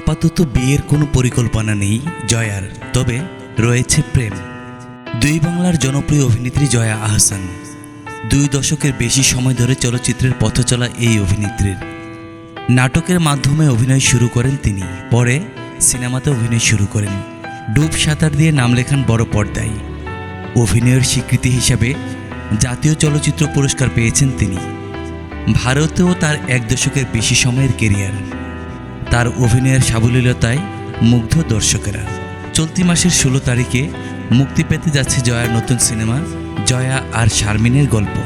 আপাতত বিয়ের কোনো পরিকল্পনা নেই, জয়ার। তবে রয়েছে প্রেম। দুই বাংলার জনপ্রিয় অভিনেত্রী জয়া আহসান। দুই দশকের বেশি সময় ধরে চলচ্চিত্রের পথ চলা এই অভিনেত্রীর। নাটকের মাধ্যমে অভিনয় শুরু করেন তিনি। পরে সিনেমাতে অভিনয় শুরু করেন। ডুব সাঁতার দিয়ে নাম লেখান বড় পর্দায়। অভিনয়ের স্বীকৃতি হিসাবে জাতীয় চলচ্চিত্র পুরস্কার পেয়েছেন তিনি। ভারতেও তার এক দশকের বেশি সময়ের কেরিয়ার তার অভিনয়ের সাবলীলতায় মুগ্ধ দর্শকেরা। চলতি মাসের ষোলো তারিখে মুক্তি পেতে যাচ্ছে জয়ার নতুন সিনেমা, জয়া আর শারমিনের গল্প।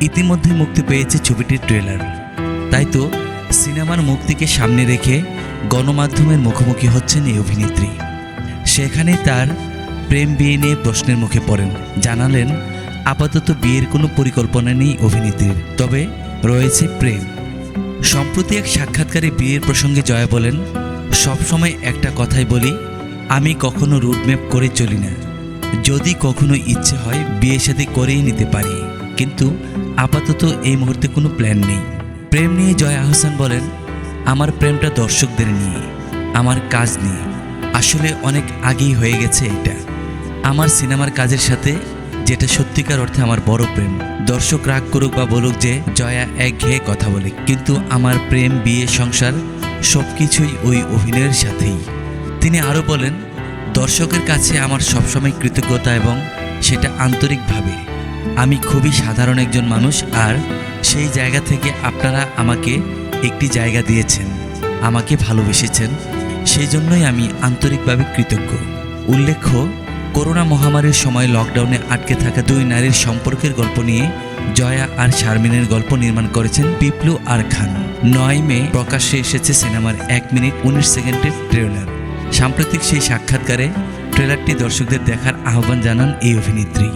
ইতিমধ্যে মুক্তি পেয়েছে ছবিটির ট্রেলার। তাই তো সিনেমার মুক্তিকে সামনে রেখে গণমাধ্যমের মুখোমুখি হচ্ছেন এই অভিনেত্রী। সেখানে তার প্রেম বিয়ে নিয়ে প্রশ্নের মুখে পড়েন। জানালেন, আপাতত বিয়ের কোনো পরিকল্পনা নেই অভিনেত্রীর, তবে রয়েছে প্রেম। সম্প্রতি এক সাক্ষাৎকারে বিয়ের প্রসঙ্গে জয়া বলেন সবসময় একটা কথাই বলি, আমি কখনো রুটম্যাপ করে চলি না। যদি কখনো ইচ্ছে হয় বিয়ে সাথে করেই নিতে পারি। কিন্তু আপাতত এই মুহূর্তে কোনো প্ল্যান নেই। প্রেম নিয়ে জয়া আহসান বলেন, আমার প্রেমটা দর্শকদের নিয়ে, আমার কাজ নিয়ে। আসলে অনেক আগেই হয়ে গেছে এটা। আমার সিনেমার কাজের সাথে যেটা সত্যিকার অর্থে আমার বড় প্রেম। দর্শক রাগ করুক বা বলুক যে, জয়া একঘেয়ে কথা বলে, কিন্তু আমার প্রেম, বিয়ে, সংসার সব কিছুই ওই অভিনয়ের সাথেই। তিনি আরও বলেন, দর্শকের কাছে আমার সবসময় কৃতজ্ঞতা এবং সেটা আন্তরিকভাবে। আমি খুবই সাধারণ একজন মানুষ আর সেই জায়গা থেকে আপনারা আমাকে একটি জায়গা দিয়েছেন, আমাকে ভালোবেসেছেন। সেই জন্যই আমি আন্তরিকভাবে কৃতজ্ঞ। উল্লেখ্য করোনা মহামারীর সময় লকডাউনে আটকে থাকা দুই নারীর সম্পর্কের গল্প নিয়ে জয়া আর শারমিনের গল্প নির্মাণ করেছেন পিপলু আর খান নয় মে প্রকাশ্যে এসেছে সিনেমার এক মিনিট উনিশ সেকেন্ডের ট্রেলার সাম্প্রতিক সেই সাক্ষাৎকারে ট্রেলারটি দর্শকদের দেখার আহ্বান জানান এই অভিনেত্রী।